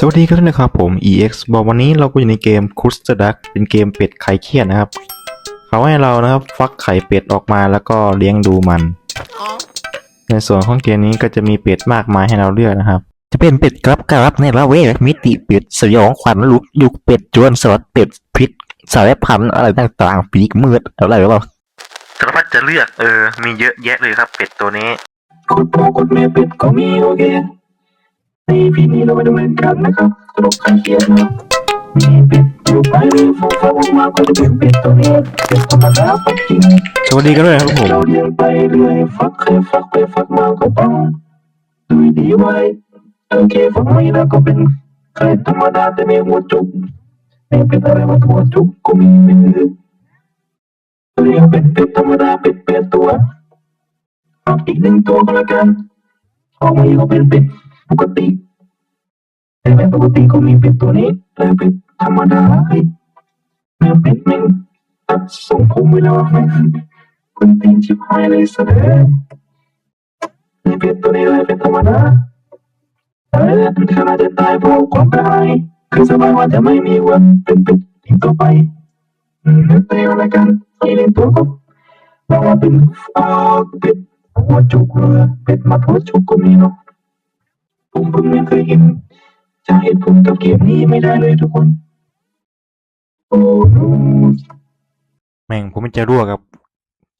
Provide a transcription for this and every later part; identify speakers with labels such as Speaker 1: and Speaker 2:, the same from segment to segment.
Speaker 1: สวัสดีครับนะครับผม EX บอกวันนี้เราก็อยู่ในเกม c u s t Duck เป็นเกมเป็ดไข่เคียดนะครับ เขาให้เรานะครับฟักไข่เป็ดออกมาแล้วก็เลี้ยงดูมัน ในส่วนของเกมนี้ก็จะมีเป็ดมากมายให้เราเลือกนะครับ
Speaker 2: จะเป็นเป็ดกรับกรับในละเวทมิติเป็ดสยองขวัญลุกยุกเป็ดจวนสลัดเป็ดพิษสารพันธุ์อะไรต่างๆปีกมืดอะไรหรือเปล่า
Speaker 1: สารพัดจะเลือกเออมีเยอะแยะเลยครับเป็ดตัวนี้
Speaker 3: ในพีนี้เราไปดำเนินการนะครับสรุปการเขียนนะมีเป็ดอยู่ไปเรื่อยฟูฟ้ามาก็จะเป็นเป็ดตัวนี้เป็ดธรรมดาปักกิ่ง
Speaker 1: สวัสดีกันด้วยครับผม
Speaker 3: เราเลี้ยงไปเรื่อยฟักเคยฟักไปฟักมาก็ปังดูดีไว้โอเคฟักไม่ได้ก็เป็นใครธรรมดาแต่ไม่หัวจุกไม่เป็นอะไรว่าหัวจุกก็มีมือเลี้ยงเป็ดเป็ดธรรมดาเป็ดแปดตัวอีกหนึ่งตัวก็แล้วกันออกมาอีกก็เป็นเป็ด ปกติแต่แบบปกติก็มีเป็ดตัวนี้แต่เป็ดธรรมดาไอ้แม่เป็ดแม่งตัดส่งผมไปแล้วแม่งคนตีนชิบหายเลยแสดงไอ้เป็ดตัวนี้เลยเป็ดธรรมดาแต่ขนาดจะตายเพราะความตายคือสบายว่าจะไม่มีวันเป็นเป็ดอีกต่อไปอืมแต่อะไรกันไอเล่นตัวก็บอกว่าเป็นเอ่อเป็ดหัวจุกเรือเป็ดมัดหัวจุกก็มีเนาะ ผมเพิ่งไม่เคยเห็นจะเหตุผลกับเกมนี้ไม่ได้เลยทุกคนโอ้
Speaker 1: แม่งผมมันจะรั่วกับ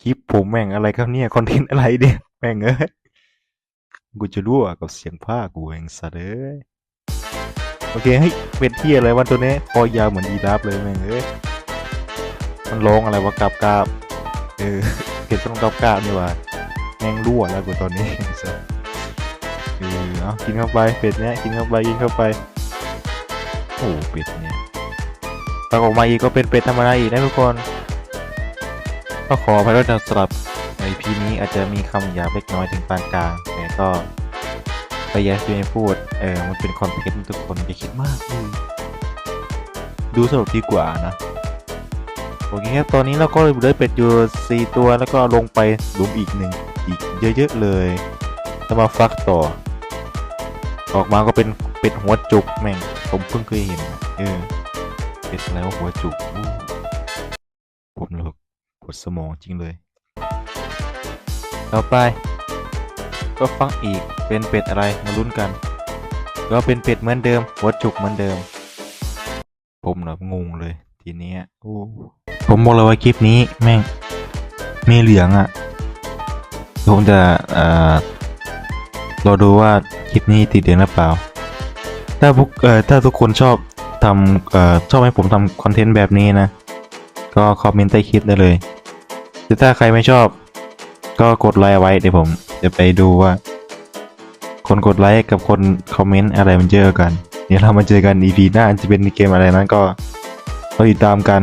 Speaker 1: คลิปผมแม่งอะไรครับเนี่ยคอนเทนต์อะไรเนี่ยแม่งเอ้ยกูจะรั่วกับเสียงผ้ากูเองสัตว์เอ้ยโอเคเฮ้ยเป็นที่อะไรวันตัวนี้คอยาวเหมือนอีราฟเลยแม่งเอ้ยมันร้องอะไรวะกราบกราบเออเก็บต้องกราบกราบนี่ว่าแม่งรั่วแล้วกูตอนนี้ เออเอากินเข้าไปเป็ดเนี้ยกินเข้าไปกินเข้าไปโอ้เป็ดเนี่ยปรากฏออกมาอีกก็เป็นเป็ดธรรมดาอีกนะทุกคนก็ขออภัยด้วยนะสำหรับในพีนี้อาจจะมีคำหยาบเล็กน้อยถึงปานกลางแต่ก็พยายามที่ไม่พูดเออมันเป็นคอนเทนต์ทุกคนอย่าคิดมากดูสนุกดีกว่านะโอเคครับตอนนี้เราก็เลยเป็ดอยู่ 4 ตัวแล้วก็ลงไปหลุมอีกหนึ่งอีกเยอะๆเลยแล้วมาฟักต่อ ออกมาก็เป็นเป็ดหัวจุกแม่ง ผมเพิ่งเคยเห็น เออเป็ดอะไรวหัวจุกผมเลยปวดสมองจริงเลย ต่อไป ก็ฟังอีกเป็นเป็ดอะไรมาลุ้นกัน ก็เป็นเป็ดเหมือนเดิม หัวจุกเหมือนเดิม ผมเนะงงเลย ทีเนี้ยผมบอกเลยว่าคลิปนี้แม่งมีเหลืองอะ่ะผมจะเอ่ อรอดูว่าคลิปนี้ติดเหลืองหรือเปล่า ถ้าพวกเอ่อถ้าทุกคนชอบทำเอ่อชอบให้ผมทำคอนเทนต์แบบนี้นะ ก็คอมเมนต์ใต้คลิปได้เลยหรือถ้าใครไม่ชอบ ก็กดไลค์ไว้เดี๋ยวผมจะไปดูว่า คนกดไลค์กับคนคอมเมนต์อะไรมันเยอกัน เดี๋ยวเรามาเจอกัน EP หน้าจะเป็นเกมอะไรนั้นก็รอติดตามกัน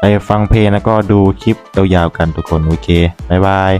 Speaker 1: ไปฟังเพลงแล้วก็ดูคลิปยาวๆกันทุกคน โอเค บ๊ายบาย